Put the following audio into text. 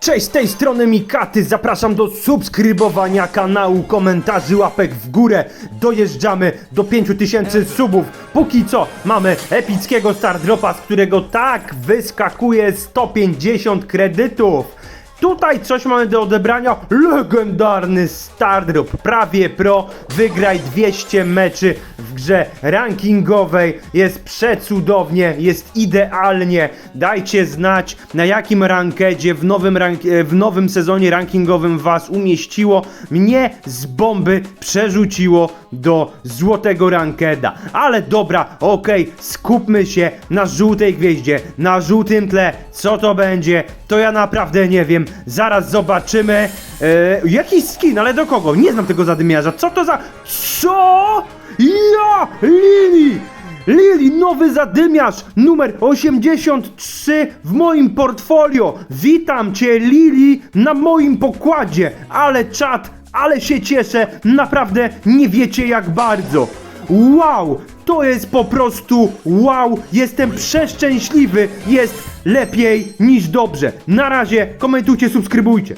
Cześć, z tej strony Mikaty, zapraszam do subskrybowania kanału, komentarzy, łapek w górę. Dojeżdżamy do 5000 subów. Póki co mamy epickiego Stardropa, z którego tak wyskakuje 150 kredytów. Tutaj coś mamy do odebrania. Legendarny Stardrop, prawie pro. Wygraj 200 meczy w grze rankingowej. Jest przecudownie, jest idealnie. Dajcie znać, na jakim rankedzie w nowym, rank e, w nowym sezonie rankingowym was umieściło. Mnie z bomby przerzuciło do złotego rankeda. Ale dobra, okej, skupmy się na żółtej gwieździe, na żółtym tle. Co to będzie? To ja naprawdę nie wiem. Zaraz zobaczymy. E, jakiś skin, ale do kogo? Nie znam tego zadymiarza. Co to za... Co? Ja! Lili! Lili, nowy zadymiarz numer 83 w moim portfolio. Witam cię, Lili, na moim pokładzie. Ale czat, ale się cieszę. Naprawdę nie wiecie jak bardzo. Wow, to jest po prostu wow. Jestem przeszczęśliwy. Jest lepiej niż dobrze. Na razie komentujcie, subskrybujcie.